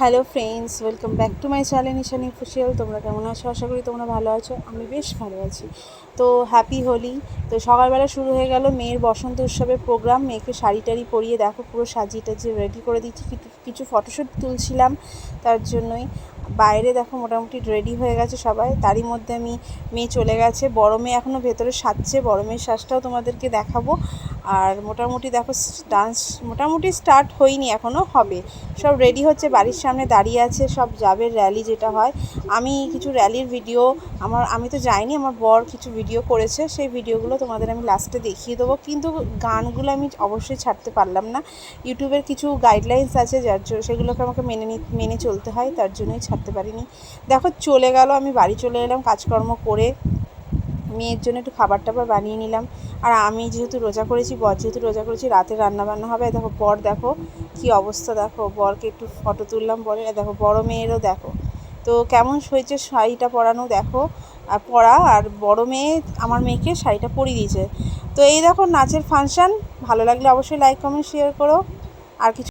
Hello friends, welcome back to my channel Nishani ফুশিয়াল তোমরা কেমন আছো? আশা করি তোমরা ভালো আছো। আমি বেশ ভালো আছি। তো হ্যাপি হোলি। তো সকালবেলা শুরু হয়ে গেল মেয়ের বসন্ত উৎসবের প্রোগ্রাম। মেয়েকে শাড়ি টাড়ি পরিয়ে দেখো, পুরো সাজিয়ে টাজিয়ে রেডি করে দিচ্ছি। কিছু ফটোশ্যুট তুলছিলাম তার জন্যই। বাইরে দেখো মোটামুটি রেডি হয়ে গেছে সবাই। তারই মধ্যে আমি, মেয়ে চলে গেছে। বড় মেয়ে এখনও ভেতরে সাজছে। বড় মেয়ের সাজটাও তোমাদেরকে দেখাবো। আর মোটামুটি দেখো ডান্স মোটামুটি স্টার্ট হয়নি এখনও হবে। সব রেডি হচ্ছে, বাড়ির সামনে দাঁড়িয়ে আছে, সব যাবে র্যালি যেটা হয়। আমি কিছু র্যালির ভিডিও আমার, আমি তো যাইনি, আমার বর কিছু ভিডিও করেছে, সেই ভিডিওগুলো তোমাদের আমি লাস্টে দেখিয়ে দেবো। কিন্তু গানগুলো আমি অবশ্যই ছাড়তে পারলাম না। ইউটিউবের কিছু গাইডলাইন্স আছে, যার জন্য সেগুলোকে আমাকে মেনে মেনে চলতে হয়, তার জন্যই ছাড়তে পারিনি। দেখো, চলে গেল, আমি বাড়ি চলে এলাম, কাজকর্ম করে মেয়ের জন্য একটু খাবার টাবার বানিয়ে নিলাম। আর আমি যেহেতু রোজা করেছি, বর যেহেতু রোজা করেছি, রাতে রান্না বান্না হবে দেখো, বর দেখো কি অবস্থা দেখো। বরকে একটু ফটো তুললাম বরে দেখো, বড় মেয়েরও দেখো। তো কেমন হয়েছে শাড়িটা পরানো দেখো। আর পরা, আর বড় মেয়ে আমার মেয়েকে শাড়িটা পরিয়ে দিয়েছে। তো এই দেখো নাচের ফাংশান। ভালো লাগলে অবশ্যই লাইক কমেন্ট শেয়ার করো। আর কিছু